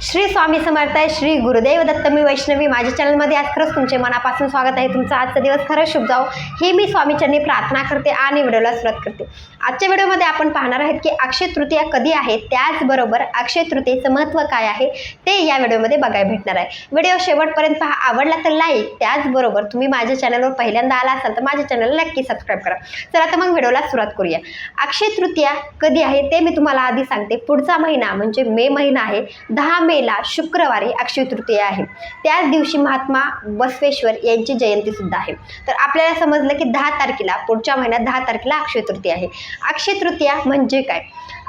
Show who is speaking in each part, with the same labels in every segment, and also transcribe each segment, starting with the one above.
Speaker 1: श्री स्वामी समर्थ आहे श्री गुरुदेव दत्त मी वैष्णवी. माझ्या चॅनलमध्ये आज खरंच तुमचे मनापासून स्वागत आहे. तुमचा आजचा दिवस खरंच शुभ जाओ हे मी स्वामीचरणी प्रार्थना करते आणि व्हिडिओला सुरुवात करते. आजच्या व्हिडिओमध्ये आपण पाहणार आहोत की अक्षय तृतीया कधी आहे? त्याचबरोबर अक्षय तृतीयेचं महत्त्व काय आहे? ते या व्हिडिओमध्ये बघायला भेटणार आहे. व्हिडिओ शेवटपर्यंत पहा. आवडला तर लाईक त्याचबरोबर तुम्ही माझ्या चॅनलवर पहिल्यांदा आला असाल तर माझ्या चॅनलला नक्की सबस्क्राईब करा. चला तर मग व्हिडिओला सुरुवात करूया. अक्षय तृतीया कधी आहे? ते मी तुम्हाला आधी सांगते. पुढचा महिना म्हणजे मे महिना आहे. दहा मेला शुक्रवारी अक्षय तृतीया आहे. त्याच दिवशी महात्मा बसवेश्वर यांची जयंती सुद्धा आहे. तर आपल्याला समजलं की दहा तारखेला पुढच्या महिन्यात दहा तारखेला अक्षय तृतीया आहे. अक्षय तृतीया म्हणजे काय?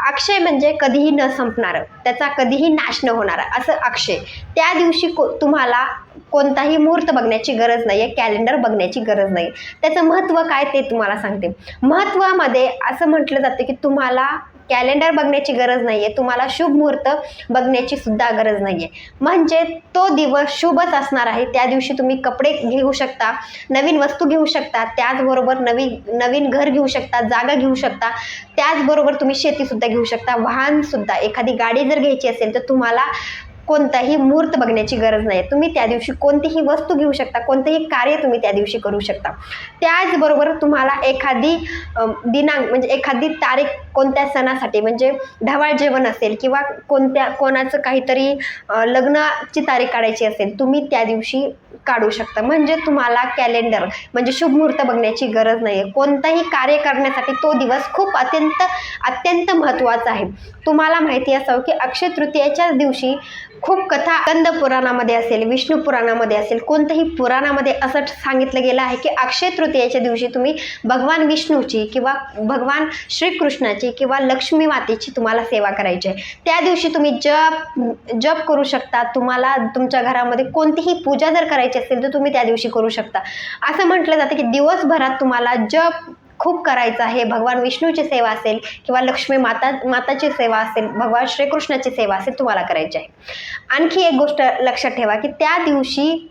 Speaker 1: अक्षय म्हणजे कधीही न संपणारं त्याचा कधीही नाश न होणारा असं अक्षय. त्या दिवशी को तुम्हाला कोणताही मुहूर्त बघण्याची गरज नाही आहे कॅलेंडर बघण्याची गरज नाही त्याचं महत्त्व काय ते तुम्हाला सांगते. महत्त्वामध्ये असं म्हटलं जातं की तुम्हाला कॅलेंडर बघण्याची गरज नाही आहे तुम्हाला शुभ मुहूर्त बघण्याची सुद्धा गरज नाही आहे म्हणजे तो दिवस शुभच असणार आहे. त्या दिवशी तुम्ही कपडे घेऊ शकता नवीन वस्तू घेऊ शकता त्याचबरोबर नवीन नवीन घर घेऊ शकता जागा घेऊ शकता त्याचबरोबर तुम्ही शेतीसुद्धा घेऊ शकता वाहनसुद्धा एखादी गाडी जर घ्यायची असेल तर तुम्हाला कोणताही मुहूर्त बघण्याची गरज नाही तुम्ही त्या दिवशी कोणतीही वस्तू घेऊ शकता कोणतेही कार्य तुम्ही त्या दिवशी करू शकता. त्याचबरोबर तुम्हाला एखादी दिनांक म्हणजे एखादी तारीख कोणत्या सणासाठी म्हणजे ढवाळ जेवण असेल किंवा कोणत्या कोणाचं काहीतरी लग्नाची तारीख काढायची असेल तुम्ही त्या दिवशी काढू शकता. म्हणजे तुम्हाला कॅलेंडर म्हणजे शुभ मुहूर्त बघण्याची गरज नाही आहे कोणताही कार्य करण्यासाठी तो दिवस खूप अत्यंत अत्यंत महत्त्वाचा आहे. तुम्हाला माहिती असावं की अक्षय तृतीयेच्याच दिवशी खूप कथा कंद पुराणामध्ये असेल विष्णू पुराणामध्ये असेल कोणत्याही पुराणामध्ये असं सांगितलं गेलं आहे की अक्षय तृतीयेच्या दिवशी तुम्ही भगवान विष्णूची किंवा भगवान श्रीकृष्णाची किंवा लक्ष्मी मातेची तुम्हाला सेवा करायची आहे. त्या दिवशी तुम्ही जप जप करू शकता. तुम्हाला तुमच्या घरामध्ये कोणतीही पूजा जर करायची असेल तर तुम्ही त्या दिवशी करू शकता. असं म्हटलं जातं की दिवसभरात तुम्हाला जप खूप करायचं आहे. भगवान विष्णूची सेवा असेल किंवा लक्ष्मी माता माताची सेवा असेल भगवान श्रीकृष्णाची सेवा असेल तुम्हाला करायची आहे. आणखी एक गोष्ट लक्षात ठेवा की त्या दिवशी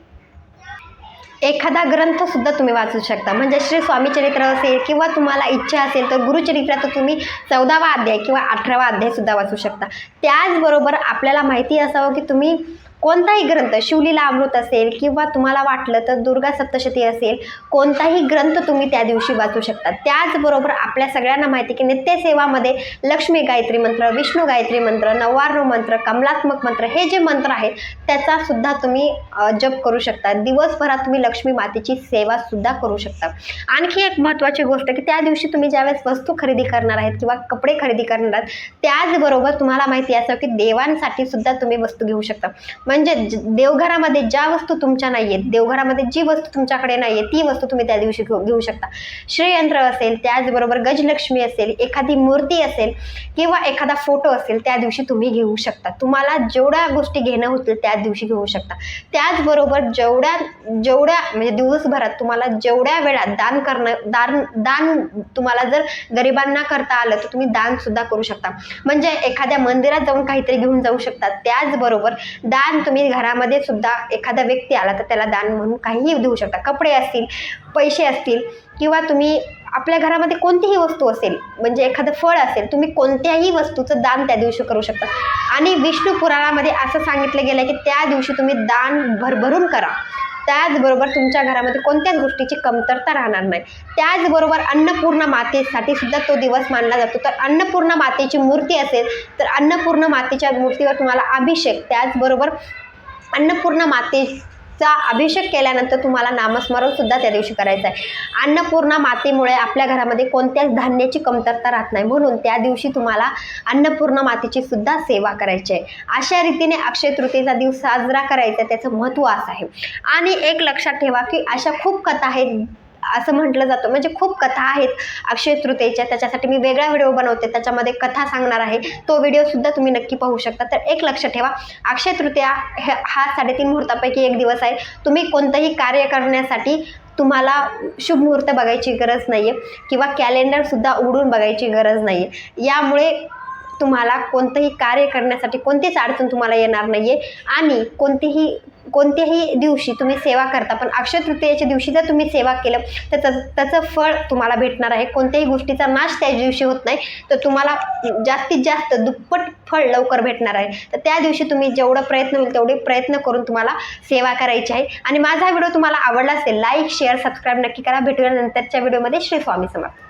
Speaker 1: एखादा ग्रंथसुद्धा तुम्ही वाचू शकता. म्हणजे श्री स्वामीचरित्र असेल किंवा तुम्हाला इच्छा असेल तर गुरुचरित्राचं तुम्ही चौदावा अध्याय किंवा अठरावा अध्यायसुद्धा वाचू शकता. त्याचबरोबर आपल्याला माहिती असावं की तुम्ही कोणताही ग्रंथ शिवलीला अमृत असेल किंवा तुम्हाला वाटलं तर दुर्गा सप्तशती असेल कोणताही ग्रंथ तुम्ही त्या दिवशी वाचू शकता. त्याचबरोबर आपल्या सगळ्यांना माहिती की नित्यसेवामध्ये लक्ष्मी गायत्री मंत्र विष्णू गायत्री मंत्र नव्वाण्णव मंत्र कमलात्मक मंत्र हे जे मंत्र आहेत त्याचा सुद्धा तुम्ही जप करू शकता. दिवसभरात तुम्ही लक्ष्मी मातेची सेवा सुद्धा करू शकता. आणखी एक महत्त्वाची गोष्ट की त्या दिवशी तुम्ही ज्यावेळेस वस्तू खरेदी करणार आहेत किंवा कपडे खरेदी करणार आहात त्याचबरोबर तुम्हाला माहिती असावं की देवांसाठी सुद्धा तुम्ही वस्तू घेऊ शकता. म्हणजे ज- देवघरामध्ये ज्या वस्तू तुमच्या नाही आहेत देवघरामध्ये जी वस्तू तुमच्याकडे नाही आहे ती वस्तू तुम्ही त्या दिवशी घेऊ घेऊ शकता. श्रीयंत्र असेल त्याचबरोबर गजलक्ष्मी असेल एखादी मूर्ती असेल किंवा एखादा फोटो असेल त्या दिवशी तुम्ही घेऊ शकता. तुम्हाला जेवढ्या गोष्टी घेणं होतील त्या दिवशी घेऊ शकता. त्याचबरोबर जेवढ्या जेवढ्या म्हणजे दिवसभरात तुम्हाला जेवढ्या वेळात दान करणं दान दान तुम्हाला जर गरिबांना करता आलं तर तुम्ही दान सुद्धा करू शकता. म्हणजे एखाद्या मंदिरात जाऊन काहीतरी घेऊन जाऊ शकता. त्याचबरोबर दान तुम्ही घरामध्ये सुद्धा एखादा व्यक्ती आला तर त्याला दान म्हणून काहीही देऊ शकता. कपडे असतील पैसे असतील किंवा तुम्ही आपल्या घरामध्ये कोणतीही वस्तू असेल म्हणजे एखादं फळ असेल तुम्ही कोणत्याही वस्तूचं दान त्या दिवशी करू शकता. आणि विष्णू पुराणामध्ये असं सांगितलं गेलं की त्या दिवशी तुम्ही दान भरभरून करा. त्याचबरोबर तुमच्या घरामध्ये कोणत्याच गोष्टीची कमतरता राहणार नाही. त्याचबरोबर अन्नपूर्णा मातेसाठी सुद्धा तो दिवस मानला जातो. तर अन्नपूर्णा मातेची मूर्ती असेल तर अन्नपूर्ण मातेच्या मूर्तीवर तुम्हाला अभिषेक त्याचबरोबर अन्नपूर्णा चा अभिषेक केल्यानंतर तुम्हाला नामस्मरण सुद्धा त्या दिवशी करायचं आहे अन्नपूर्णा मातेमुळे आपल्या घरामध्ये कोणत्याच धान्याची कमतरता राहत नाही म्हणून त्या दिवशी तुम्हाला अन्नपूर्णा मातेची सुद्धा सेवा करायची आहे अशा रीतीने अक्षय तृतीयेचा दिवस साजरा करायचा त्याचं महत्त्व असं आहे. आणि एक लक्षात ठेवा की अशा खूप कथा आहेत असं म्हटलं जातं. म्हणजे खूप कथा आहेत अक्षय तृतीयेच्या. त्याच्यासाठी मी वेगळा व्हिडिओ बनवते. त्याच्यामध्ये कथा सांगणार आहे. तो व्हिडिओसुद्धा तुम्ही नक्की पाहू शकता. तर एक लक्ष ठेवा. अक्षय तृतीया हे हा साडेतीन मुहूर्तापैकी एक दिवस आहे. तुम्ही कोणतंही कार्य करण्यासाठी तुम्हाला शुभ मुहूर्त बघायची गरज नाही आहे किंवा कॅलेंडरसुद्धा उघडून बघायची गरज नाही आहे यामुळे तुम्हाला कोणतंही कार्य करण्यासाठी कोणतीच अडचण तुम्हाला येणार नाही आहे आणि कोणतीही कोणत्याही दिवशी तुम्ही सेवा करता पण अक्षय तृतीयेच्या दिवशी जर तुम्ही सेवा केलं तर त्याचं त्याचं फळ तुम्हाला भेटणार आहे. कोणत्याही गोष्टीचा नाश त्या दिवशी होत नाही. तर तुम्हाला जास्तीत जास्त दुप्पट फळ लवकर भेटणार आहे. तर त्या दिवशी तुम्ही जेवढं प्रयत्न होईल तेवढे प्रयत्न करून तुम्हाला सेवा करायची आहे. आणि माझा व्हिडिओ तुम्हाला आवडला असेल लाईक शेअर सबस्क्राईब नक्की करा. भेटूया नंतरच्या व्हिडिओमध्ये. श्री स्वामी समर्थ.